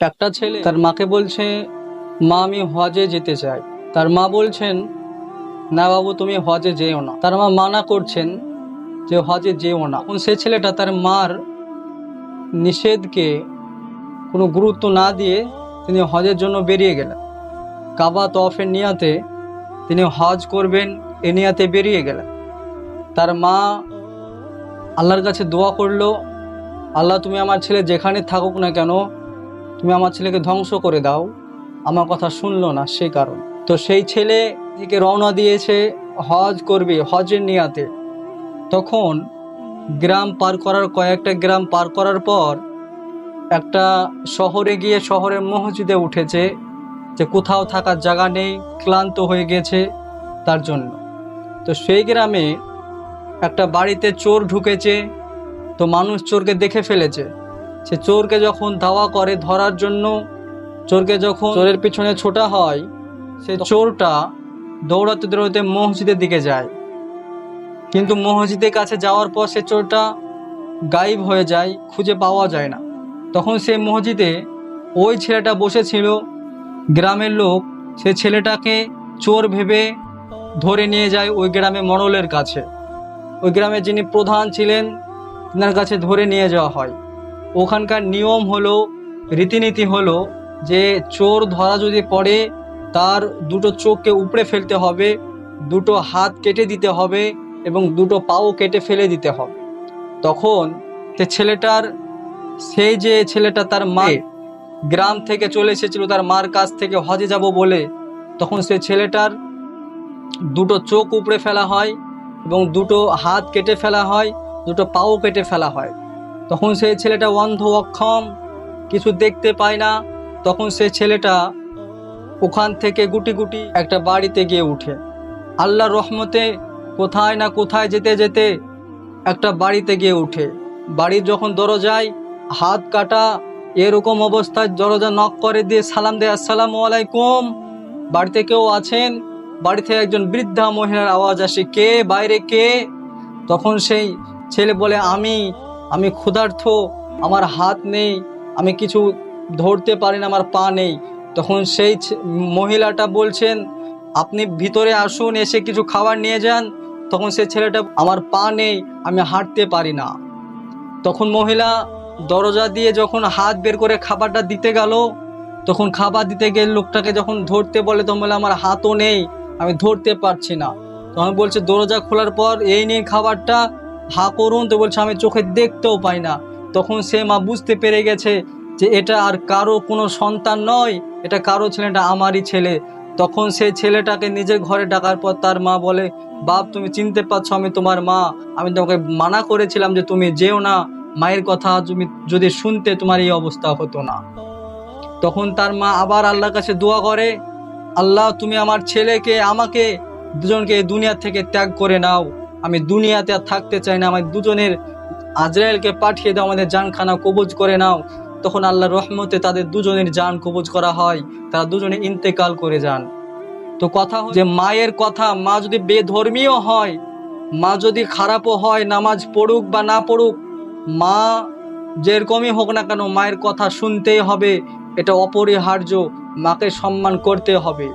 একটা ছেলে তার মাকে বলছে, মা, আমি হজে যেতে চাই। তার মা বলছেন, না বাবু, তুমি হজে যেও না। তার মা মানা করছেন যে হজে যেও না। এখন সে ছেলেটা তার মার নিষেধকে কোনো গুরুত্ব না দিয়ে তিনি হজের জন্য বেরিয়ে গেলেন। কাবা তফের নিয়াতে তিনি হজ করবেন, এ নিয়াতে বেরিয়ে গেলেন। তার মা আল্লাহর কাছে দোয়া করল, আল্লাহ, তুমি আমার ছেলে যেখানে থাকুক না কেন তুমি আমার ছেলেকে ধ্বংস করে দাও। আমার কথা শুনলো না সেই কারণ। তো সেই ছেলে থেকে রওনা দিয়েছে হজ করবে, হজের নিয়াতে। তখন গ্রাম পার করার, কয়েকটা গ্রাম পার করার পর একটা শহরে গিয়ে শহরের মসজিদে উঠেছে যে কোথাও থাকার জায়গা নেই, ক্লান্ত হয়ে গেছে তার জন্য। তো সেই গ্রামে একটা বাড়িতে চোর ঢুকেছে, তো মানুষ চোরকে দেখে ফেলেছে। সে চোরকে যখন ধাওয়া করে ধরার জন্য, চোরকে যখন চোরের পিছনে ছোটা হয়, সে চোরটা দৌড়াতে দৌড়াতে মসজিদের দিকে যায়। কিন্তু মসজিদের কাছে যাওয়ার পর সে চোরটা গায়েব হয়ে যায়, খুঁজে পাওয়া যায় না। তখন সে মসজিদে ওই ছেলেটা বসেছিল, গ্রামের লোক। সে ছেলেটাকে চোর ভেবে ধরে নিয়ে যায় ওই গ্রামে মরলের কাছে। ওই গ্রামে যিনি প্রধান ছিলেন, তিনার কাছে ধরে নিয়ে যাওয়া হয়। ওখানকার নিয়ম হলো, রীতিনীতি হলো যে চোর ধরা যদি পড়ে, তার দুটো চোখকে উপড়ে ফেলতে হবে, দুটো হাত কেটে দিতে হবে এবং দুটো পাও কেটে ফেলে দিতে হবে। তখন সে ছেলেটার, সেই যে ছেলেটা তার মা গ্রাম থেকে চলে এসেছিল, তার মার কাছ থেকে হজে যাব বলে, তখন সে ছেলেটার দুটো চোখ উপড়ে ফেলা হয় এবং দুটো হাত কেটে ফেলা হয়, দুটো পাও কেটে ফেলা হয়। তখন সেই ছেলেটা অন্ধ অক্ষম কিছু দেখতে পায় না। তখন সে ছেলেটা ওখান থেকে গুটি গুটি একটা বাড়িতে গিয়ে উঠে। আল্লাহর রহমতে কোথায় না কোথায় যেতে যেতে একটা বাড়িতে গিয়ে উঠে। বাড়ির যখন দরজায় হাত কাটা, এরকম অবস্থায় দরজা নক করে দিয়ে সালাম দেয়, আসসালামু আলাইকুম, বাড়িতে কেউ আছেন? বাড়িতে একজন বৃদ্ধা মহিলার আওয়াজ আসে, কে? বাইরে কে? তখন সেই ছেলে বলে, আমি আমি ক্ষুধার্থ, আমার হাত নেই, আমি কিছু ধরতে পারি না, আমার পা নেই। তখন সেই মহিলাটা বলছেন, আপনি ভিতরে আসুন, এসে কিছু খাবার নিয়ে যান। তখন সে ছেলেটা, আমার পা নেই, আমি হাঁটতে পারি না। তখন মহিলা দরজা দিয়ে যখন হাত বের করে খাবারটা দিতে গেল, তখন খাবার দিতে গিয়ে লোকটাকে যখন ধরতে বলে, তখন বলে, আমার হাতও নেই, আমি ধরতে পারছি না। তখন বলছে, দরজা খোলার পর এই নিয়ে খাবারটা হা করুন তো বলছে, আমি চোখে দেখতেও পাই না। তখন সে মা বুঝতে পেরে গেছে যে এটা আর কারও কোনো সন্তান নয়, এটা কারও ছেলেটা, আমারই ছেলে। তখন সেই ছেলেটাকে নিজের ঘরে ডাকার পর তার মা বলে, বাপ, তুমি চিনতে পারছ আমি তোমার মা। আমি তোমাকে মানা করেছিলাম যে তুমি যেও না। মায়ের কথা তুমি যদি শুনতে, তোমার এই অবস্থা হতো না। তখন তার মা আবার আল্লাহর কাছে দোয়া করে, আল্লাহ, তুমি আমার ছেলেকে, আমাকে দুজনকে এই দুনিয়া থেকে ত্যাগ করে নাও। আমি দুনিয়াতে আর থাকতে চাই না আমার দুজনের আজরায়েলকে পাঠিয়ে দাও, আমাদের জানখানা কবজ করে নাও। তখন আল্লাহ রহমতে তাদের দুজনের জান কবজ করা হয়, তারা দুজনে ইন্তেকাল করে যান। তো কথা যে মায়ের কথা, মা যদি বেধর্মীয় হয়, মা যদি খারাপও হয়, নামাজ পড়ুক বা না পড়ুক, মা যেরকমই হোক না কেন, মায়ের কথা শুনতেই হবে, এটা অপরিহার্য, মাকে সম্মান করতে হবে।